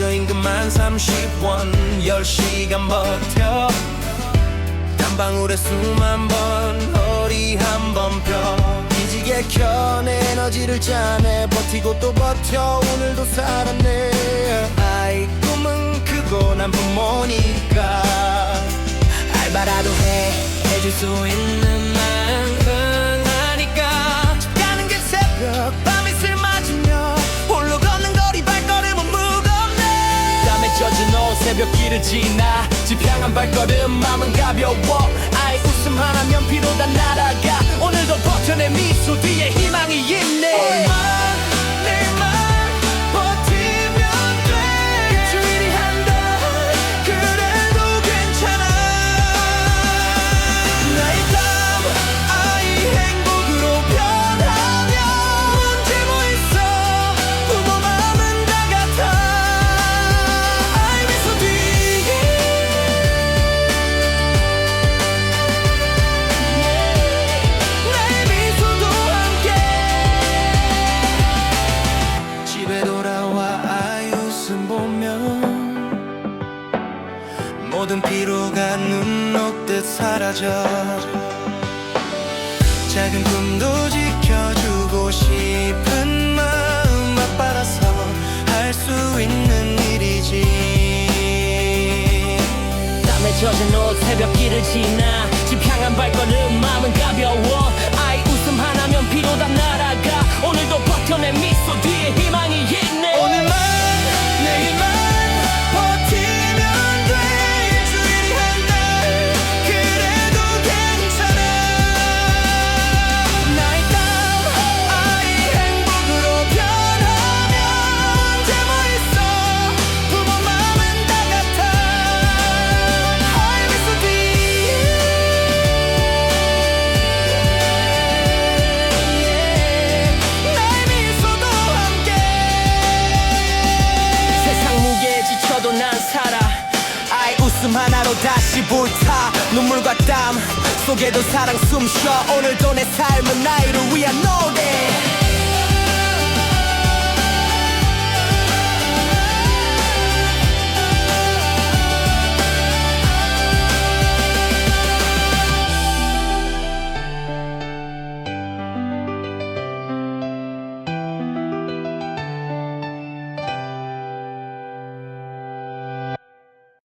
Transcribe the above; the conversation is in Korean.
3만 30원 10시간 버텨. 땀방울에 수만 번 허리 한 번 펴. 기지개 켠 에너지를 짜내. 버티고 또 버텨. 오늘도 살았네. 아이 꿈은 크고 난 부모니까. 알바라도 해 해줄 수 있는 새벽길을 지나 집 향한 발걸음 마음은 가벼워. 아이 웃음 하나면 피로 다 날아가. 오늘도 버텨내 미소 뒤에 희망이 모든 피로가 눈 녹듯 사라져. 작은 꿈도 지켜주고 싶은 마음 맞받아서 할 수 있는 일이지. 땀에 젖은 옷 새벽길을 지나. 집 향한 발걸음 마음은 가벼워 불타. 눈물과 땀 속에도 사랑 숨쉬어. 오늘도 내 삶은 나이를 위한 노래